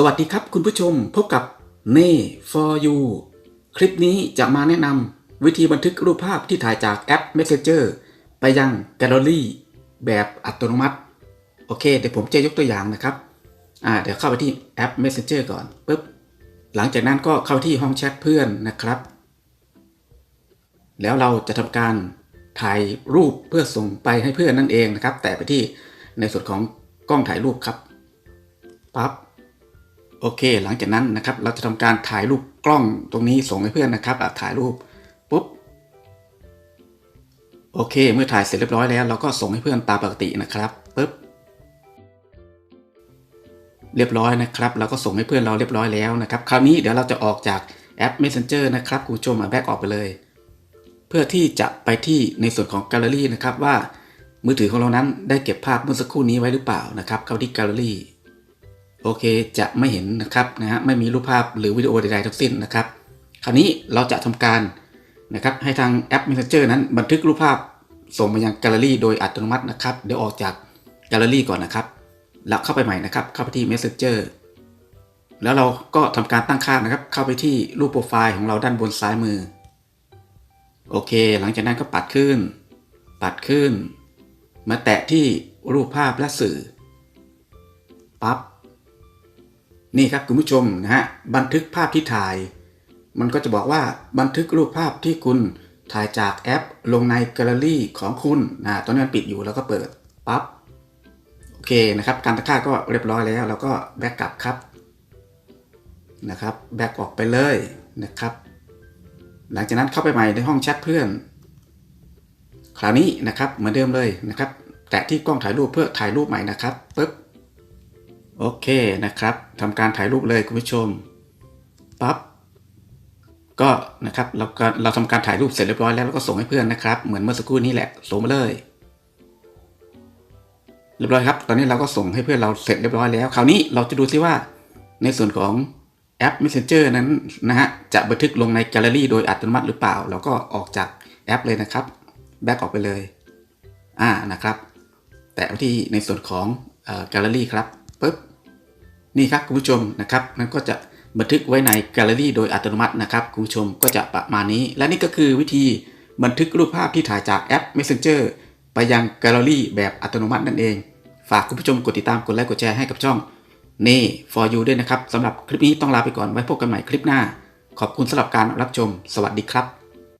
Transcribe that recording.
สวัสดีครับคุณผู้ชมพบกับเน่ for you คลิปนี้จะมาแนะนำวิธีบันทึกรูปภาพที่ถ่ายจากแอป Messenger ไปยังแกลเลอรี่แบบอัตโนมัติ โอเค เดี๋ยวผมจะยกตัวอย่างนะครับอ่าเดี๋ยวเข้าไปที่แอป Messenger ก่อนปุ๊บหลังจากนั้นก็เข้าที่ห้องแชทเพื่อนนะครับ แล้วเราจะทำการถ่ายรูปเพื่อส่งไปให้เพื่อนนั่นเองนะครับ แต่ไปที่ในส่วนของกล้องถ่ายรูปครับปั๊บ โอเค หลังจากนั้นนะครับ เราจะทำการถ่ายรูปกล้องตรงนี้ส่งให้เพื่อนนะครับถ่ายรูปปุ๊บโอเค เมื่อถ่ายเสร็จเรียบร้อยแล้วเราก็ส่งให้เพื่อนตามปกตินะครับปุ๊บเรียบร้อยนะครับเราก็ส่งให้เพื่อนเราเรียบร้อยแล้วนะครับ คราวนี้เดี๋ยวเราจะออกจากแอป Messenger นะครับคุณผู้ชมแบ็กออกไปเลย เพื่อที่จะไปที่ในส่วนของแกลเลอรี่นะครับว่ามือถือของเรานั้นได้เก็บภาพเมื่อสักครู่นี้ไว้หรือเปล่านะครับ เข้าที่แกลเลอรี่ โอเคจะไม่เห็นนะครับนะฮะไม่มีรูปภาพหรือวิดีโอใดๆทั้งสิ้นนะครับ คราวนี้เราจะทำการนะครับให้ทางแอป Messenger นั้นบันทึกรูปภาพส่งมายังแกลเลอรี่โดยอัตโนมัตินะครับ เดี๋ยวออกจากแกลเลอรี่ก่อนนะครับ แล้วเข้าไปใหม่นะครับ เข้าไปที่ Messenger แล้วเราก็ทำการตั้งค่านะครับ เข้าไปที่รูปโปรไฟล์ของเราด้านบนซ้ายมือ โอเค หลังจากนั้นก็ปัดขึ้น ปัดขึ้น มาแตะที่รูปภาพและสื่อ ปั๊บ นี่ครับคุณผู้ชมนะฮะบันทึกภาพที่ถ่าย มันก็จะบอกว่าบันทึกรูปภาพที่คุณถ่ายจากแอปลงในแกลเลอรี่ของคุณนะตอนนี้มันปิดอยู่แล้วก็เปิดปั๊บโอเคนะครับ การตั้งค่าก็เรียบร้อยแล้ว แล้วก็แบ็กกลับครับนะครับแบ็กออกไปเลยนะครับ หลังจากนั้นเข้าไปใหม่ในห้องแชทเพื่อน คราวนี้นะครับเหมือนเดิมเลยนะครับ แตะที่กล้องถ่ายรูปเพื่อถ่ายรูปใหม่นะครับปึ๊บ โอเคนะครับทำการถ่ายรูปเลยคุณผู้ชมปั๊บก็นะครับเราก็เราทำการถ่ายรูปเสร็จเรียบร้อยแล้วแล้วก็ส่งให้เพื่อนนะครับ เหมือนเมื่อสักครู่นี้แหละส่งมาเลย เรียบร้อยครับ ตอนนี้เราก็ส่งให้เพื่อนเราเสร็จเรียบร้อยแล้ว คราวนี้เราจะดูซิว่า ในส่วนของแอป Messenger นั้นนะฮะจะบันทึกลงในแกลเลอรี่โดยอัตโนมัติหรือเปล่า เราก็ออกจากแอปเลยนะครับแบ็กออกไปเลยอ่านะครับ แตะไปที่ในส่วนของแกลเลอรี่ครับปุ๊บ นี่ครับคุณผู้ชมนะครับนั่นก็จะบันทึกไว้ในแกลเลอรี่โดยอัตโนมัตินะครับคุณผู้ชมก็จะประมาณนี้ และนี่ก็คือวิธีบันทึกรูปภาพที่ถ่ายจากแอป Messenger ไปยังแกลเลอรี่แบบอัตโนมัตินั่นเอง ฝากคุณผู้ชมกดติดตามกดไลค์กดแชร์ให้กับช่องเน่ for you ด้วยนะครับสำหรับคลิปนี้ต้องลาไปก่อนไว้พบกันใหม่คลิปหน้า ขอบคุณสำหรับการรับชม สวัสดีครับ